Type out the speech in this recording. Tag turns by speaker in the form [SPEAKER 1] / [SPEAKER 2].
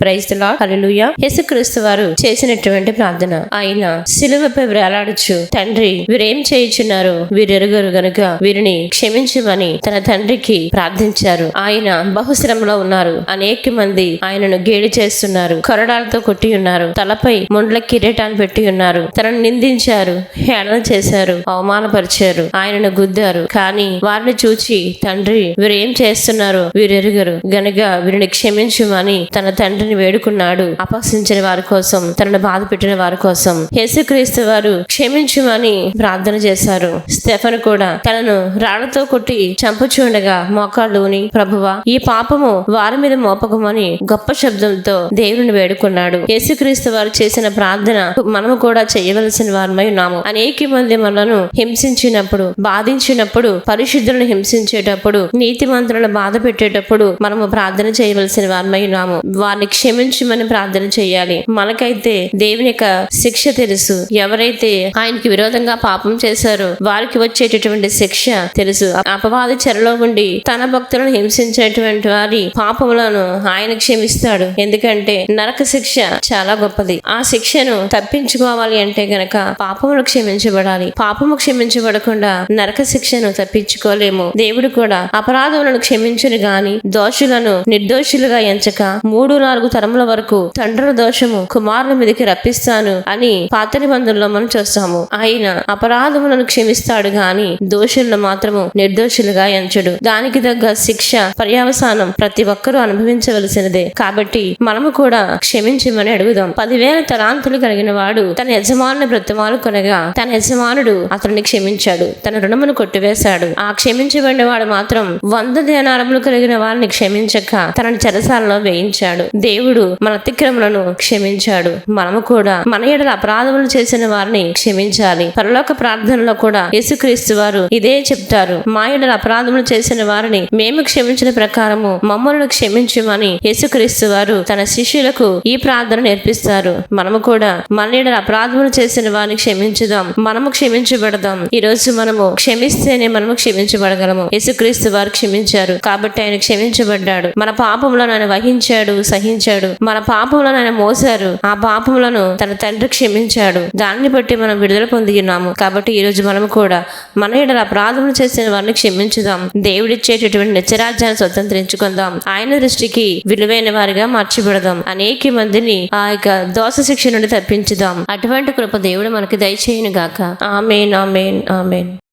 [SPEAKER 1] Praise హల్లెలూయా యేసుక్రీస్తు వారు చేసినటువంటి ప్రార్థన. ఆయన సిలువపై వేలాడుచు తండ్రి వీరేం చేయుచున్నారు? వీరెరుగరు గనుక వీరిని క్షమించమని తన తండ్రికి ప్రార్థించారు. ఆయన బహుశ్రమలో ఉన్నారు. అనేక మంది ఆయనను గేడి చేస్తున్నారు. కొరడాలతో కొట్టి ఉన్నారు. తలపై ముండ్ల కిరీటాన్ని పెట్టి ఉన్నారు. తనను నిందించారు. హేళన చేశారు. అవమానపరిచారు. ఆయనను గుద్దారు. కానీ వారిని చూచి తండ్రి వీరేం చేస్తున్నారు? వీరెరుగరు గనుక వీరిని క్షమించమని తన తండ్రి తండ్రిని వేడుకున్నాడు. అపహసించిన వారి కోసం తనను బాధ పెట్టిన వారి కోసం యేసుక్రీస్తు వారు క్షమించమని ప్రార్థన చేశారు. స్టెఫన్ కూడా తనను రాళ్ళతో కొట్టి చంపుచుండగా మోకాళ్ళుని ప్రభువా ఈ పాపము వారి మీద మోపకమని గొప్ప శబ్దంతో దేవుని వేడుకున్నాడు. యేసుక్రీస్తు వారు చేసిన ప్రార్థన మనము కూడా చేయవలసిన వారమై ఉన్నాము. అనేక మంది మనను హింసించినప్పుడు బాధించినప్పుడు పరిశుద్ధులను హింసించేటప్పుడు నీతిమంతులను బాధ పెట్టేటప్పుడు మనము ప్రార్థన చేయవలసిన వారమై ఉన్నాము. వారిని క్షమించమని ప్రార్థన చేయాలి. మనకైతే దేవుని యొక్క శిక్ష తెలుసు. ఎవరైతే ఆయనకి విరోధంగా పాపం చేశారో వారికి వచ్చేటటువంటి శిక్ష తెలుసు. అపవాది చెరలో ఉండి తన భక్తులను హింసించేటువంటి వారి పాపములను ఆయన క్షమిస్తాడు. ఎందుకంటే నరక శిక్ష చాలా గొప్పది. ఆ శిక్షను తప్పించుకోవాలి అంటే గనక పాపములు క్షమించబడాలి. పాపము క్షమించబడకుండా నరక శిక్షను తప్పించుకోలేము. దేవుడు కూడా అపరాధములను క్షమించను గాని దోషులను నిర్దోషులుగా ఎంచక మూడు నాలుగు తరముల వరకు తండ్రుల దోషము కుమారుల మీదకి రప్పిస్తాను అని పాత నిబంధనలో మనం చూస్తాము. ఆయన అపరాధములను క్షమిస్తాడు గాని దోషులను మాత్రము నిర్దోషులుగా ఎంచడు. దానికి తగ్గ శిక్ష పర్యావసానం ప్రతి ఒక్కరూ అనుభవించవలసినదే. కాబట్టి మనము కూడా క్షమించమని అడుగుదాం. పదివేల తలాంతులు కలిగిన వాడు తన యజమానుని బ్రతమాలు కొనగా తన యజమానుడు అతన్ని క్షమించాడు. తన రుణమును కొట్టివేశాడు. ఆ క్షమించబడిన వాడు మాత్రం వంద ధ్యానారములు కలిగిన వారిని క్షమించక తనని చెరసాలలో వేయించాడు. దేవుడు మన అతిక్రమలను క్షమించాడు. మనము కూడా మన ఎడల అపరాధములు చేసిన వారిని క్షమించాలి. పరలోక ప్రార్థనలో కూడా యేసుక్రీస్తు వారు ఇదే చెప్తారు. మా ఎడల అపరాధములు చేసిన వారిని మేము క్షమించిన ప్రకారము మమ్మల్ని క్షమించమని యేసుక్రీస్తు వారు తన శిష్యులకు ఈ ప్రార్థన నేర్పిస్తారు. మనము కూడా మన ఎడల అపరాధములు చేసిన వారిని క్షమించుదాం. మనము క్షమించబడదాం. ఈ రోజు మనము క్షమిస్తేనే మనము క్షమించబడగలము. యేసుక్రీస్తు వారు క్షమించారు. కాబట్టి ఆయన క్షమించబడ్డాడు. మన పాపములను ఆయన వహించాడు సహించాడు. మన పాపములను ఆయన మోసారు ఆ పాపములను తన తండ్రి క్షమించాడు. దాన్ని బట్టి మనం విడుదల పొంది కాబట్టి ఈ రోజు మనము కూడా మన ఎడల అపరాధములు చేసిన వారిని క్షమించుదాం. దేవుడిచ్చేటటువంటి నిత్యరాజ్యాన్ని స్వతంత్రించుకుందాం. ఆయన దృష్టికి విలువైన వారిగా మార్చిపెడదాం అనేక మందిని ఆ యొక్క దోష శిక్ష నుండి తప్పించుదాం. అటువంటి కృప దేవుడు మనకి దయచేయను గాక ఆమెన్ ఆమెన్ ఆమెన్.